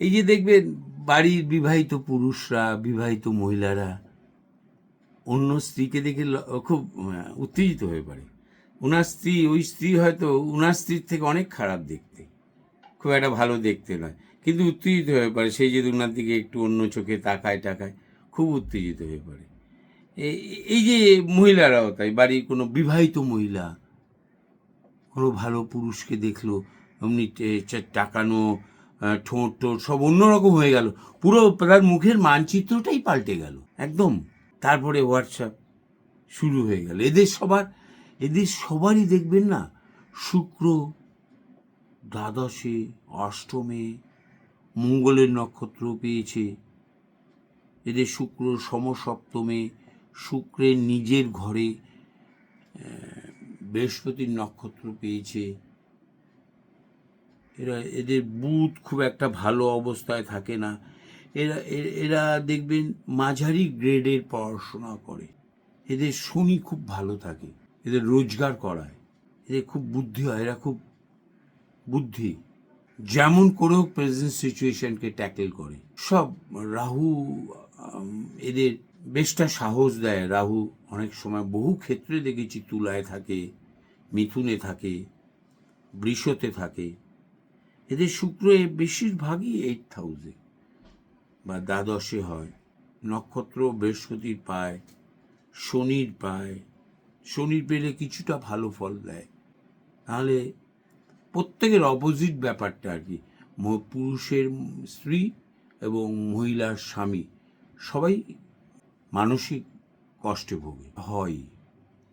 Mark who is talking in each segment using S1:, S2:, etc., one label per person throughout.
S1: এই যে দেখবেন, বাড়ির বিবাহিত পুরুষরা, বিবাহিত মহিলারা অন্য স্ত্রীকে দেখে খুব উত্তেজিত হয়ে পড়ে। ওনার স্ত্রী, ওই স্ত্রী হয়তো ওনার স্ত্রীর থেকে অনেক খারাপ দেখতে। খুব একটা ভালো দেখতে নয়, কিন্তু উত্তেজিত হয়ে পড়ে। সেই যে ওনার দিকে একটু অন্য চোখে তাকায় টাকায়, খুব উত্তেজিত হয়ে পড়ে। এই যে মহিলারাও তাই, বাড়ির কোনো বিবাহিত মহিলা কোনো ভালো পুরুষকে দেখল এমনি টাকানো ঠোঁট টোট সব অন্যরকম হয়ে গেল। পুরো তার মুখের মানচিত্রটাই পাল্টে গেল, একদম। তারপরে হোয়াটসঅ্যাপ শুরু হয়ে গেল। এদের সবার, এদের সবারই দেখবেন না, শুক্র, দ্বাদশে, অষ্টমে, মঙ্গলের নক্ষত্র পেয়েছে। এদের শুক্র সমসপ্তমে, শুক্রের নিজের ঘরে বৃহস্পতির নক্ষত্র পেয়েছে। এরা, এদের বুধ খুব একটা ভালো অবস্থায় থাকে না। এরা এরা দেখবেন মাঝারি গ্রেডের পড়াশোনা করে। এদের শনি খুব ভালো থাকে, এদের রোজগার করায়। এদের খুব বুদ্ধি হয়, এরা খুব বুদ্ধি। যেমন করেও প্রেজেন্ট সিচুয়েশনকে ট্যাকেল করে। সব রাহু এদের বেশটা সাহস দেয়। রাহু অনেক সময় বহু ক্ষেত্রে দেখেছি তুলায় থাকে, মিথুনে থাকে, বৃষতে থাকে। এদের শুক্র বেশিরভাগই এইট হাউসে বা দ্বাদশে হয়। নক্ষত্র বৃহস্পতির পায়, শনির পায়। শনির পেলে কিছুটা ভালো ফল দেয়। তাহলে প্রত্যেকের অপোজিট ব্যাপারটা আর কি। পুরুষের স্ত্রী এবং মহিলার স্বামী সবাই মানসিক কষ্টে ভোগে। হয়।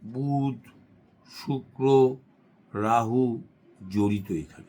S1: বুধ, শুক্র, রাহু জড়িত এখানে।